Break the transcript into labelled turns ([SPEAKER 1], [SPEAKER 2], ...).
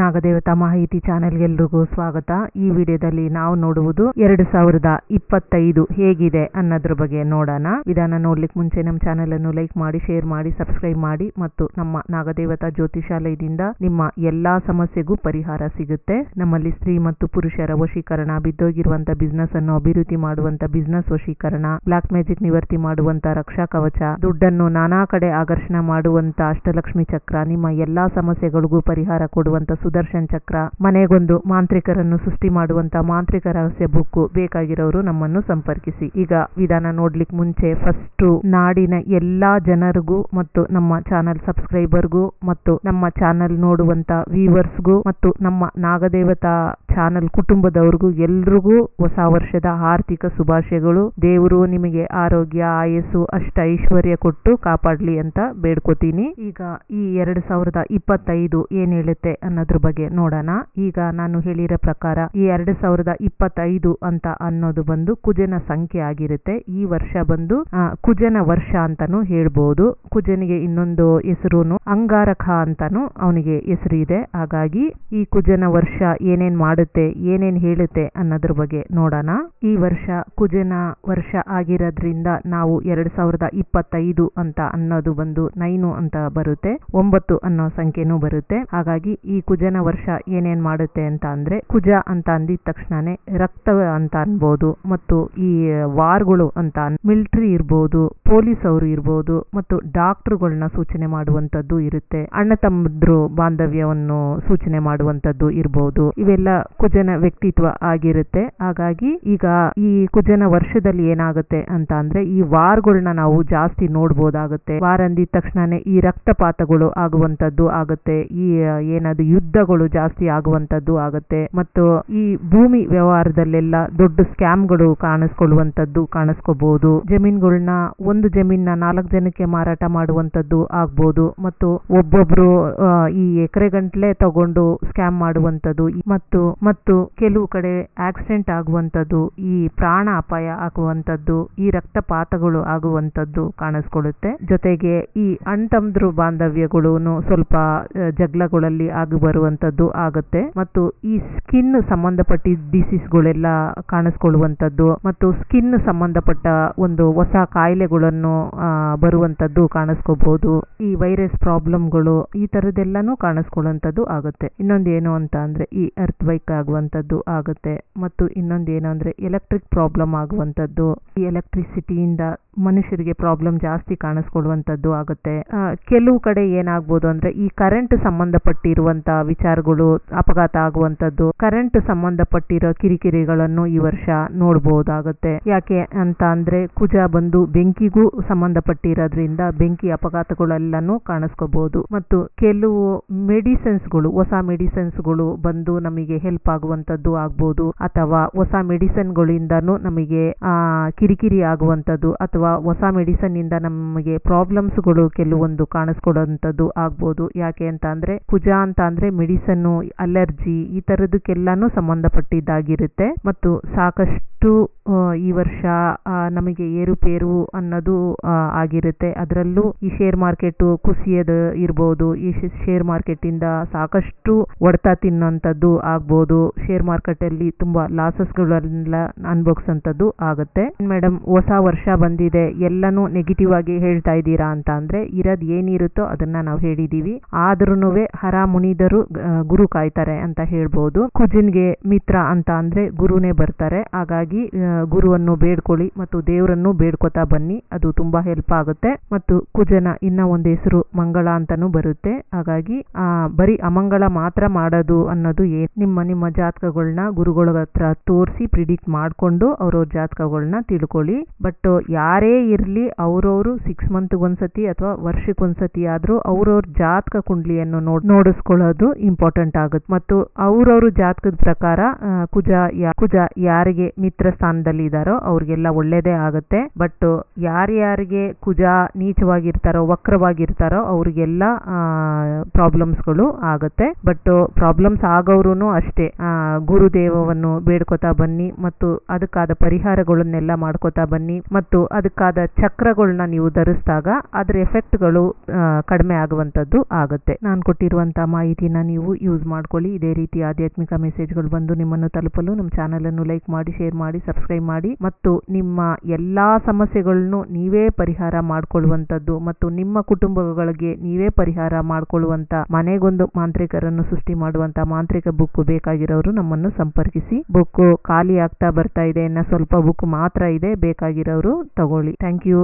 [SPEAKER 1] ನಾಗದೇವತಾ ಮಾಹಿತಿ ಚಾನೆಲ್ಗೆಲ್ರಿಗೂ ಸ್ವಾಗತ. ಈ ವಿಡಿಯೋದಲ್ಲಿ ನಾವು ನೋಡುವುದು ಎರಡು ಸಾವಿರದ ಇಪ್ಪತ್ತೈದು ಹೇಗಿದೆ ಅನ್ನೋದ್ರ ಬಗ್ಗೆ ನೋಡೋಣ. ವಿಧಾನ ನೋಡ್ಲಿಕ್ಕೆ ಮುಂಚೆ ನಮ್ಮ ಚಾನೆಲ್ ಅನ್ನು ಲೈಕ್ ಮಾಡಿ, ಶೇರ್ ಮಾಡಿ, ಸಬ್ಸ್ಕ್ರೈಬ್ ಮಾಡಿ ಮತ್ತು ನಮ್ಮ ನಾಗದೇವತಾ ಜ್ಯೋತಿಷಾಲಯದಿಂದ ನಿಮ್ಮ ಎಲ್ಲಾ ಸಮಸ್ಯೆಗೂ ಪರಿಹಾರ ಸಿಗುತ್ತೆ. ನಮ್ಮಲ್ಲಿ ಸ್ತ್ರೀ ಮತ್ತು ಪುರುಷರ ವಶೀಕರಣ ಬಿದ್ದೋಗಿರುವಂತಹ ಬಿಸ್ನೆಸ್ ಅನ್ನು ಅಭಿವೃದ್ಧಿ ಮಾಡುವಂತ ಬಿಸ್ನೆಸ್ ವಶೀಕರಣ ಬ್ಲಾಕ್ ಮ್ಯಾಜಿಕ್ ನಿವರ್ತಿ ಮಾಡುವಂತ ರಕ್ಷಾ ಕವಚ, ದುಡ್ಡನ್ನು ನಾನಾ ಕಡೆ ಆಕರ್ಷಣೆ ಮಾಡುವಂತ ಅಷ್ಟಲಕ್ಷ್ಮಿ ಚಕ್ರ, ನಿಮ್ಮ ಎಲ್ಲಾ ಸಮಸ್ಯೆಗಳಿಗೂ ಪರಿಹಾರ ಕೊಡುವಂತ ಸುದರ್ಶನ್ ಚಕ್ರ. ಮನೆಗೊಂದು ಮಾಂತ್ರಿಕರನ್ನು ಸೃಷ್ಟಿ ಮಾಡುವಂತ ಮಾಂತ್ರಿಕ ರಹಸ್ಯ ಬುಕ್ ಬೇಕಾಗಿರೋರು ನಮ್ಮನ್ನು ಸಂಪರ್ಕಿಸಿ. ಈಗ ವಿಧಾನ ನೋಡ್ಲಿಕ್ಕೆ ಮುಂಚೆ ಫಸ್ಟ್ ನಾಡಿನ ಎಲ್ಲಾ ಜನರಿಗೂ ಮತ್ತು ನಮ್ಮ ಚಾನಲ್ ಸಬ್ಸ್ಕ್ರೈಬರ್ಗೂ ಮತ್ತು ನಮ್ಮ ಚಾನಲ್ ನೋಡುವಂತ ವ್ಯೂವರ್ಸ್ಗೂ ಮತ್ತು ನಮ್ಮ ನಾಗದೇವತಾ ಚಾನೆಲ್ ಕುಟುಂಬದವ್ರಿಗೂ ಎಲ್ರಿಗೂ ಹೊಸ ವರ್ಷದ ಆರ್ಥಿಕ ಶುಭಾಶಯಗಳು. ದೇವರು ನಿಮಗೆ ಆರೋಗ್ಯ, ಆಯಸ್ಸು, ಅಷ್ಟ ಐಶ್ವರ್ಯ ಕೊಟ್ಟು ಕಾಪಾಡ್ಲಿ ಅಂತ ಬೇಡ್ಕೋತೀನಿ. ಈಗ ಈ ಎರಡ್ ಸಾವಿರದ ಇಪ್ಪತ್ತೈದು ಏನ್ ಹೇಳುತ್ತೆ ಅನ್ನೋದ್ರ ಬಗ್ಗೆ ನೋಡೋಣ. ಈಗ ನಾನು ಹೇಳಿರೋ ಪ್ರಕಾರ ಈ ಎರಡ್ ಸಾವಿರದ ಇಪ್ಪತ್ತೈದು ಅಂತ ಅನ್ನೋದು ಬಂದು ಕುಜನ ಸಂಖ್ಯೆ ಆಗಿರುತ್ತೆ. ಈ ವರ್ಷ ಬಂದು ಕುಜನ ವರ್ಷ ಅಂತಾನು ಹೇಳ್ಬೋದು. ಕುಜನಿಗೆ ಇನ್ನೊಂದು ಹೆಸರುನು ಅಂಗಾರಕ ಅಂತಾನು ಅವನಿಗೆ ಹೆಸರು ಇದೆ. ಹಾಗಾಗಿ ಈ ಕುಜನ ವರ್ಷ ಏನೇನ್ ಮಾಡುತ್ತೆ, ಏನೇನ್ ಹೇಳುತ್ತೆ ಅನ್ನೋದ್ರ ಬಗ್ಗೆ ನೋಡೋಣ. ಈ ವರ್ಷ ಕುಜನ ವರ್ಷ ಆಗಿರೋದ್ರಿಂದ ನಾವು ಎರಡ್ ಸಾವಿರದ ಇಪ್ಪತ್ತೈದು ಅಂತ ಅನ್ನೋದು ಬಂದು ನೈನು ಅಂತ ಬರುತ್ತೆ. ಒಂಬತ್ತು ಅನ್ನೋ ಸಂಖ್ಯೆನೂ ಬರುತ್ತೆ. ಹಾಗಾಗಿ ಈ ಕುಜನ ವರ್ಷ ಏನೇನ್ ಮಾಡುತ್ತೆ ಅಂತ ಅಂದ್ರೆ ಕುಜ ಅಂತ ಅಂದಿದ ತಕ್ಷಣನೇ ರಕ್ತ ಅಂತ ಅನ್ಬೋದು ಮತ್ತು ಈ ವಾರ್ಗಳು ಅಂತ ಮಿಲಿಟರಿ ಇರ್ಬೋದು ಪೊಲೀಸ್ ಅವರು ಇರ್ಬೋದು ಮತ್ತು ಡಾಕ್ಟರ್ಗಳನ್ನ ಸೂಚನೆ ಮಾಡುವಂತದ್ದು ಇರುತ್ತೆ, ಅಣ್ಣ ತಮ್ಮದ್ರು ಬಾಂಧವ್ಯವನ್ನು ಸೂಚನೆ ಮಾಡುವಂತದ್ದು ಇರ್ಬೋದು, ಇವೆಲ್ಲ ಕುಜನ ವ್ಯಕ್ತಿತ್ವ ಆಗಿರುತ್ತೆ. ಹಾಗಾಗಿ ಈಗ ಈ ಕುಜನ ವರ್ಷದಲ್ಲಿ ಏನಾಗುತ್ತೆ ಅಂತ ಅಂದ್ರೆ ಈ ವಾರ್ಗಳನ್ನ ನಾವು ಜಾಸ್ತಿ ನೋಡ್ಬೋದಾಗುತ್ತೆ. ವಾರ್ ಅಂದಿದ ತಕ್ಷಣನೇ ಈ ರಕ್ತಪಾತಗಳು ಆಗುವಂತದ್ದು ಆಗುತ್ತೆ. ಈ ಏನಾದ್ರು ಏನದು ಯುದ್ಧಗಳು ಜಾಸ್ತಿ ಆಗುವಂತದ್ದು ಆಗುತ್ತೆ. ಮತ್ತು ಈ ಭೂಮಿ ವ್ಯವಹಾರದಲ್ಲೆಲ್ಲ ದೊಡ್ಡ ಸ್ಕ್ಯಾಮ್ಗಳು ಕಾಣಿಸ್ಕೊಳ್ಳುವಂತದ್ದು ಕಾಣಿಸ್ಕೋಬಹುದು ಜಮೀನ್ಗಳನ್ನ ಒಂದು ಜಮೀನ ನಾಲ್ಕು ಜನಕ್ಕೆ ಮಾರಾಟ ಮಾಡುವಂತದ್ದು ಆಗ್ಬೋದು. ಮತ್ತು ಒಬ್ಬೊಬ್ರು ಈ ಎಕರೆ ಗಂಟ್ಲೆ ತಗೊಂಡು ಸ್ಕ್ಯಾಮ್ ಮಾಡುವಂತದ್ದು ಮತ್ತು ಮತ್ತು ಕೆಲವು ಕಡೆ ಆಕ್ಸಿಡೆಂಟ್ ಆಗುವಂತದ್ದು ಈ ಪ್ರಾಣ ಅಪಾಯ ಆಗುವಂತದ್ದು ಈ ರಕ್ತಪಾತಗಳು ಆಗುವಂತದ್ದು ಕಾಣಿಸ್ಕೊಳ್ಳುತ್ತೆ. ಜೊತೆಗೆ ಈ ಅಣ್ತಮ್ದ್ರು ಬಾಂಧವ್ಯಗಳು ಸ್ವಲ್ಪ ಜಗಳಗಳಲ್ಲಿ ಆಗಿ ಬರುವಂತದ್ದು ಆಗುತ್ತೆ. ಮತ್ತು ಈ ಸ್ಕಿನ್ ಸಂಬಂಧಪಟ್ಟ ಡಿಸೀಸ್ಗಳೆಲ್ಲ ಕಾಣಿಸ್ಕೊಳ್ಳುವಂತದ್ದು ಮತ್ತು ಸ್ಕಿನ್ ಸಂಬಂಧಪಟ್ಟ ಒಂದು ಹೊಸ ಕಾಯಿಲೆಗಳನ್ನು ಬರುವಂತದ್ದು ಕಾಣಿಸ್ಕೋಬಹುದು ಈ ವೈರಸ್ ಪ್ರಾಬ್ಲಮ್ಗಳು ಈ ತರದೆಲ್ಲಾನು ಕಾಣಿಸ್ಕೊಳ್ಳುವಂತದ್ದು ಆಗುತ್ತೆ. ಇನ್ನೊಂದು ಏನು ಅಂತ ಅಂದ್ರೆ ಈ ಅರ್ತ್ ವೈಕ್ ಆಗುವಂತದ್ದು ಆಗುತ್ತೆ. ಮತ್ತು ಇನ್ನೊಂದು ಏನು ಅಂದ್ರೆ ಎಲೆಕ್ಟ್ರಿಕ್ ಪ್ರಾಬ್ಲಮ್ ಆಗುವಂತದ್ದು. ಈ ಎಲೆಕ್ಟ್ರಿಸಿಟಿಯಿಂದ ಮನುಷ್ಯರಿಗೆ ಪ್ರಾಬ್ಲಮ್ ಜಾಸ್ತಿ ಕಾಣಿಸ್ಕೊಡುವಂಥದ್ದು ಆಗುತ್ತೆ. ಕೆಲವು ಕಡೆ ಏನಾಗ್ಬೋದು ಅಂದ್ರೆ ಈ ಕರೆಂಟ್ ಸಂಬಂಧಪಟ್ಟಿರುವಂಥ ವಿಚಾರಗಳು ಅಪಘಾತ ಆಗುವಂತದ್ದು ಕರೆಂಟ್ ಸಂಬಂಧಪಟ್ಟಿರೋ ಕಿರಿಕಿರಿಗಳನ್ನು ಈ ವರ್ಷ ನೋಡಬಹುದಾಗುತ್ತೆ ಯಾಕೆ ಅಂತ ಅಂದ್ರೆ ಕುಜ ಬಂದು ಬೆಂಕಿಗೂ ಸಂಬಂಧಪಟ್ಟಿರೋದ್ರಿಂದ ಬೆಂಕಿ ಅಪಘಾತಗಳೆಲ್ಲನೂ ಕಾಣಿಸ್ಕೋಬಹುದು ಮತ್ತು ಕೆಲವು ಮೆಡಿಸಿನ್ಸ್ಗಳು, ಹೊಸ ಮೆಡಿಸಿನ್ಸ್ಗಳು ಬಂದು ನಮಗೆ ಹೆಲ್ಪ್ ಆಗುವಂತದ್ದು ಆಗ್ಬೋದು. ಅಥವಾ ಹೊಸ ಮೆಡಿಸಿನ್ಗಳಿಂದನೂ ನಮಗೆ ಕಿರಿಕಿರಿ ಆಗುವಂತದ್ದು ಅಥವಾ ಹೊಸ ಮೆಡಿಸಿನ್ ಇಂದ ನಮಗೆ ಪ್ರಾಬ್ಲಮ್ಸ್ಗಳು ಕೆಲವೊಂದು ಕಾಣಿಸ್ಕೊಡುವಂತದ್ದು ಆಗ್ಬೋದು. ಯಾಕೆ ಅಂತ ಅಂದ್ರೆ ಕುಜ ಅಂತ ಅಂದ್ರೆ ಮೆಡಿಸನ್ ಅಲರ್ಜಿ ಈ ತರದಕ್ಕೆಲ್ಲಾನು ಸಂಬಂಧಪಟ್ಟಿದ್ದಾಗಿರುತ್ತೆ. ಮತ್ತು ಸಾಕಷ್ಟು ಆ, ಈ ವರ್ಷ ನಮಗೆ ಏರುಪೇರು ಅನ್ನೋದು ಆಗಿರುತ್ತೆ. ಅದರಲ್ಲೂ ಈ ಶೇರ್ ಮಾರ್ಕೆಟ್ ಕುಸಿಯೋದು ಇರ್ಬೋದು. ಈ ಶೇರ್ ಮಾರ್ಕೆಟ್ ಇಂದ ಸಾಕಷ್ಟು ಹೊಡೆತ ತಿನ್ನೋಂಥದ್ದು ಆಗ್ಬೋದು. ಶೇರ್ ಮಾರ್ಕೆಟ್ ಅಲ್ಲಿ ತುಂಬಾ ಲಾಸಸ್ಗಳೆಲ್ಲ ಅನ್ಭವಿಸೋಂಥದ್ದು ಆಗುತ್ತೆ. ಮೇಡಮ್ ಹೊಸ ವರ್ಷ ಬಂದಿದೆ. ಎಲ್ಲಾನು ನೆಗೆಟಿವ್ ಆಗಿ ಹೇಳ್ತಾ ಇದ್ದೀರಾ ಅಂತ ಅಂದ್ರೆ ಇರದ್ ಏನಿರುತ್ತೋ ಅದನ್ನ ನಾವು ಹೇಳಿದೀವಿ. ಆದ್ರೂ ಹರ ಮುನಿದರು ಗುರು ಕಾಯ್ತಾರೆ ಅಂತ ಹೇಳ್ಬೋದು. ಕುಜಿನ್ಗೆ ಮಿತ್ರ ಅಂತ ಅಂದ್ರೆ ಗುರುನೇ ಬರ್ತಾರೆ. ಹಾಗಾಗಿ ಆ, ಗುರುವನ್ನು ಬೇಡ್ಕೊಳ್ಳಿ ಮತ್ತು ದೇವರನ್ನು ಬೇಡ್ಕೊತಾ ಬನ್ನಿ. ಅದು ತುಂಬಾ ಹೆಲ್ಪ್ ಆಗುತ್ತೆ. ಮತ್ತು ಕುಜನ ಇನ್ನ ಒಂದು ಹೆಸರು ಮಂಗಳ ಅಂತಾನು ಬರುತ್ತೆ. ಹಾಗಾಗಿ ಆ ಬರೀ ಅಮಂಗಳ ಮಾತ್ರ ಮಾಡೋದು ಅನ್ನೋದು ಏನ್ ನಿಮ್ಮ ನಿಮ್ಮ ಜಾತಕಗಳನ್ನ ಗುರುಗಳ ಹತ್ರ ತೋರಿಸಿ ಪ್ರಿಡಿಕ್ಟ್ ಮಾಡ್ಕೊಂಡು ಅವ್ರವ್ರ ಜಾತಕಗಳನ್ನ ತಿಳ್ಕೊಳ್ಳಿ. ಬಟ್ ಯಾರೇ ಇರ್ಲಿ ಅವ್ರವ್ರು ಸಿಕ್ಸ್ ಮಂತ್ ಒಂದ್ಸತಿ ಅಥವಾ ವರ್ಷಕ್ಕೊಂದ್ಸತಿ ಆದ್ರೂ ಅವ್ರವ್ರ ಜಾತಕ ಕುಂಡ್ಲಿಯನ್ನು ನೋಡ್ ನೋಡಿಸ್ಕೊಳ್ಳೋದು ಇಂಪಾರ್ಟೆಂಟ್ ಆಗುತ್ತೆ. ಮತ್ತು ಅವ್ರವ್ರ ಜಾತಕದ ಪ್ರಕಾರ ಕುಜ ಕುಜ ಯಾರಿಗೆ ಮಿತ್ರ ಮಿತ್ರ ಸ್ಥಾನದಲ್ಲಿ ಇದ್ದಾರೋ ಅವ್ರಿಗೆಲ್ಲ ಒಳ್ಳೇದೇ ಆಗುತ್ತೆ. ಬಟ್ ಯಾರ್ಯಾರಿಗೆ ಕುಜ ನೀಚವಾಗಿರ್ತಾರೋ, ವಕ್ರವಾಗಿರ್ತಾರೋ ಅವ್ರಿಗೆಲ್ಲ ಪ್ರಾಬ್ಲಮ್ಸ್ಗಳು ಆಗುತ್ತೆ. ಬಟ್ ಪ್ರಾಬ್ಲಮ್ಸ್ ಆಗೋರು ಅಷ್ಟೇ. ಗುರುದೇವವನ್ನು ಬೇಡ್ಕೋತಾ ಬನ್ನಿ ಮತ್ತು ಅದಕ್ಕಾದ ಪರಿಹಾರಗಳನ್ನೆಲ್ಲ ಮಾಡ್ಕೋತಾ ಬನ್ನಿ ಮತ್ತು ಅದಕ್ಕಾದ ಚಕ್ರಗಳನ್ನ ನೀವು ಧರಿಸಿದಾಗ ಅದರ ಎಫೆಕ್ಟ್ಗಳು ಕಡಿಮೆ ಆಗುವಂಥದ್ದು ಆಗುತ್ತೆ. ನಾನು ಕೊಟ್ಟಿರುವಂತಹ ಮಾಹಿತಿನ ನೀವು ಯೂಸ್ ಮಾಡ್ಕೊಳ್ಳಿ. ಇದೇ ರೀತಿ ಆಧ್ಯಾತ್ಮಿಕ ಮೆಸೇಜ್ಗಳು ಬಂದು ನಿಮ್ಮನ್ನು ತಲುಪಲು ನಮ್ಮ ಚಾನಲನ್ನು ಲೈಕ್ ಮಾಡಿ ಶೇರ್ ಮಾಡಿ ಸಬ್ಸ್ಕ್ರೈಬ್ ಮಾಡಿ ಮತ್ತು ನಿಮ್ಮ ಎಲ್ಲಾ ಸಮಸ್ಯೆಗಳನ್ನು ನೀವೇ ಪರಿಹಾರ ಮಾಡಿಕೊಳ್ಳುವಂಥದ್ದು ಮತ್ತು ನಿಮ್ಮ ಕುಟುಂಬಗಳಿಗೆ ನೀವೇ ಪರಿಹಾರ ಮಾಡಿಕೊಳ್ಳುವಂತ ಮನೆಗೊಂದು ಮಾಂತ್ರಿಕರನ್ನು ಸೃಷ್ಟಿ ಮಾಡುವಂತ ಮಾಂತ್ರಿಕ ಬುಕ್ ಬೇಕಾಗಿರೋರು ನಮ್ಮನ್ನು ಸಂಪರ್ಕಿಸಿ. ಬುಕ್ ಖಾಲಿ ಆಗ್ತಾ ಬರ್ತಾ ಇದೆ, ಇನ್ನ ಸ್ವಲ್ಪ ಬುಕ್ ಮಾತ್ರ ಇದೆ, ಬೇಕಾಗಿರೋರು ತಗೊಳ್ಳಿ. Thank you